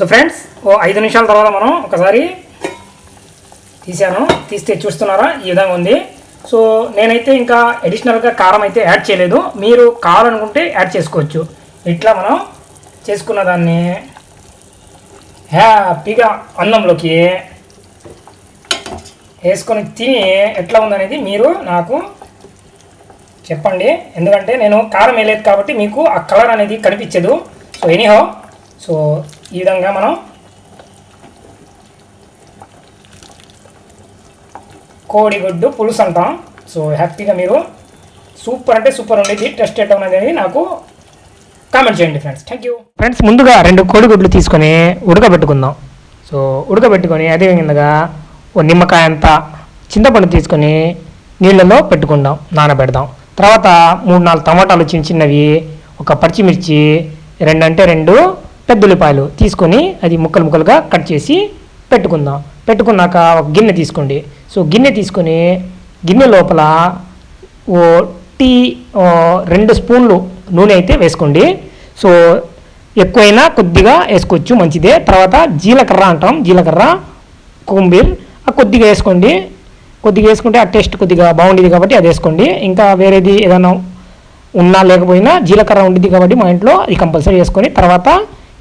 So friends ఓ ఐదు నిమిషాల తర్వాత మనం ఒకసారి తీసాను తీస్తే చూస్తున్నారా? ఈ విధంగా ఉంది. సో నేనైతే ఇంకా అడిషనల్గా కారం అయితే యాడ్ చేయలేదు. మీరు కావాలనుకుంటే యాడ్ చేసుకోవచ్చు. ఇట్లా మనం చేసుకున్న దాన్ని హ్యాపీగా అన్నంలోకి వేసుకొని తిని ఎట్లా ఉందనేది మీరు నాకు చెప్పండి. ఎందుకంటే నేను కారం వేయలేదు కాబట్టి మీకు ఆ కలర్ అనేది కనిపించదు. సో ఎనీహో సో ఈ విధంగా మనం కోడిగుడ్డు పులుసు అంటాం. సో హ్యాపీగా మీరు సూపర్ అంటే సూపర్ ఉండేది. టెస్ట్ చేయటం అనేది నాకు కామెంట్ చేయండి ఫ్రెండ్స్. థ్యాంక్ యూ ఫ్రెండ్స్ ముందుగా రెండు కోడిగుడ్లు తీసుకొని ఉడకబెట్టుకుందాం. సో ఉడకబెట్టుకొని అదే విధంగా ఓ నిమ్మకాయ అంత చింతపండు తీసుకొని నీళ్ళలో పెట్టుకుందాం నానబెడదాం. తర్వాత మూడు నాలుగు టమాటాలు చిన్న చిన్నవి ఒక పచ్చిమిర్చి రెండు అంటే రెండు పెద్ద ఉల్లిపాయలు తీసుకొని అది ముక్కలు ముక్కలుగా కట్ చేసి పెట్టుకుందాం. పెట్టుకున్నాక ఒక గిన్నె తీసుకోండి. సో గిన్నె తీసుకొని గిన్నె లోపల ఓ టీ రెండు స్పూన్లు నూనె అయితే వేసుకోండి. సో ఎక్కువైనా కొద్దిగా వేసుకోవచ్చు మంచిదే. తర్వాత జీలకర్ర అంటాం. జీలకర్ర కుంబీర్ ఆ కొద్దిగా వేసుకోండి. కొద్దిగా వేసుకుంటే ఆ టేస్ట్ కొద్దిగా బాగుండేది కాబట్టి అది వేసుకోండి. ఇంకా వేరేది ఏదైనా ఉన్నా లేకపోయినా జీలకర్ర ఉండిద్ది కాబట్టి మా ఇంట్లో అది కంపల్సరీ వేసుకొని తర్వాత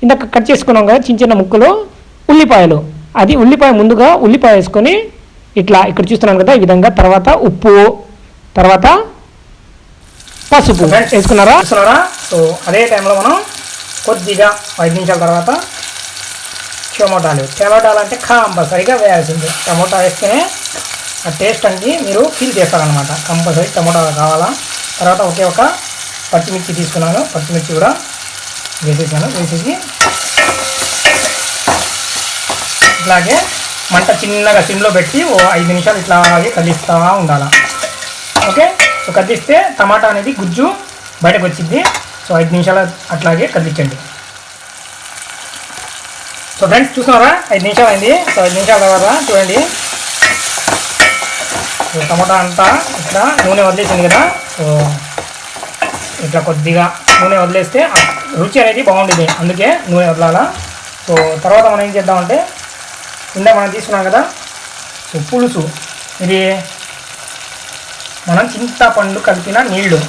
ఇందాక కట్ చేసుకున్నాం కదా చిన్న చిన్న ముక్కలు ఉల్లిపాయలు. అది ఉల్లిపాయ ముందుగా ఉల్లిపాయ వేసుకొని ఇట్లా ఇక్కడ చూస్తున్నాను కదా ఈ విధంగా. తర్వాత ఉప్పు తర్వాత పసుపు. వేసుకున్నారా? వేసుకున్నారా? సో అదే టైంలో మనం కొద్దిగా ఐదు నిమిషాల తర్వాత టమోటాలు. టమోటాలు అంటే కంపల్సరీగా వేయాల్సింది. టమోటా వేస్తేనే ఆ టేస్ట్ అనేది మీరు ఫీల్ చేస్తారనమాట కంపల్సరీ టమోటాలు కావాలా? తర్వాత ఒకే ఒక పచ్చిమిర్చి తీసుకున్నాను. పచ్చిమిర్చి కూడా వేసేసాను వేసేసి ఇట్లాగే మంట చిన్నగా సిమ్లో పెట్టి ఓ ఐదు నిమిషాలు ఇట్లాగే కదిలిస్తూ ఉండాలి. ఓకే? సో కదిలిస్తే టమాటా అనేది గుజ్జు బయటకు వచ్చింది సో ఐదు నిమిషాలు అట్లాగే కదిలించండి. సో ఫ్రెండ్స్ చూస్తున్నారా? ఐదు నిమిషాలు అయింది. సో ఐదు నిమిషాల తర్వాత చూడండి. సో టమాటా అంతా ఇట్లా నూనె వదిలేసింది కదా. సో ఇట్లా కొద్దిగా నూనె వదిలేస్తే రుచి అనేది బాగుంటుంది. అందుకే నూనె వదలాలా. సో తర్వాత మనం ఏం చేద్దామంటే ఇందా మనం తీసుకున్నాం కదా సో పులుసు. ఇది మనం చింతపండు కలిపిన నీళ్ళు.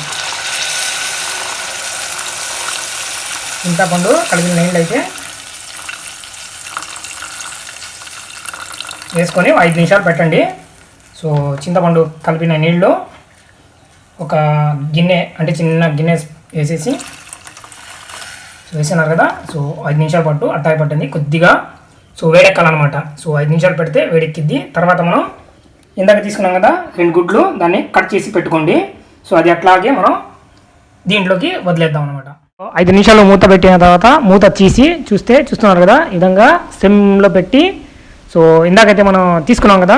చింతపండు కలిపిన నీళ్ళు అయితే వేసుకొని ఐదు నిమిషాలు పెట్టండి. సో చింతపండు కలిపిన నీళ్ళు ఒక గిన్నె అంటే చిన్న గిన్నె వేసేసి సో వేసినారు కదా? సో ఐదు నిమిషాల పాటు అట్టాయి పట్టింది కొద్దిగా సో వేడెక్కాలన్నమాట. సో ఐదు నిమిషాలు పెడితే వేడెక్కిద్ది. తర్వాత మనం ఇందాక తీసుకున్నాం కదా రెండు గుడ్లు దాన్ని కట్ చేసి పెట్టుకోండి. సో అది అట్లాగే మనం దీంట్లోకి వదిలేద్దాం అనమాట ఐదు నిమిషాలు మూత పెట్టిన తర్వాత మూత తీసి చూస్తే చూస్తున్నారు కదా ఈ విధంగా సిమ్లో పెట్టి సో ఇందాకైతే మనం తీసుకున్నాం కదా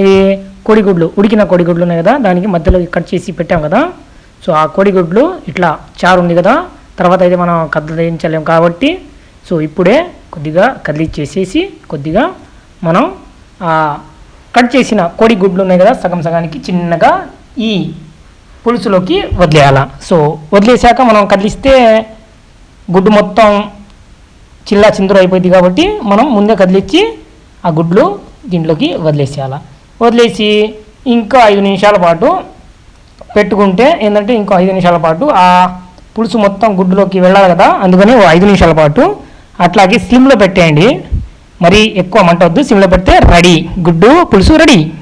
ఇది కోడిగుడ్లు ఉడికిన కోడిగుడ్లు ఉన్నాయి కదా దానికి మధ్యలో కట్ చేసి పెట్టాం కదా. సో ఆ కోడిగుడ్లు ఇట్లా చారు ఉంది కదా తర్వాత అయితే మనం కదిలించలేం కాబట్టి సో ఇప్పుడే కొద్దిగా కదిలిచ్చేసేసి కొద్దిగా మనం కట్ చేసిన కోడిగుడ్లు ఉన్నాయి కదా సగం సగానికి చిన్నగా ఈ పులుసులోకి వదిలేయాల. సో వదిలేసాక మనం కదిలిస్తే గుడ్డు మొత్తం చిల్లా చిందురు అయిపోయింది కాబట్టి మనం ముందే కదిలిచ్చి ఆ గుడ్లు దీంట్లోకి వదిలేసేయాల. వదిలేసి ఇంకా ఐదు నిమిషాల పాటు పెట్టుకుంటే ఏంటంటే ఇంకో ఐదు నిమిషాల పాటు ఆ పులుసు మొత్తం గుడ్డులోకి వెళ్ళాలి కదా అందుకని ఓ ఐదు నిమిషాల పాటు అట్లాగే సిమ్లో పెట్టేయండి. మరి ఎక్కువ మంట వద్దు సిమ్లో పెడితే రెడీ. గుడ్డు పులుసు రెడీ.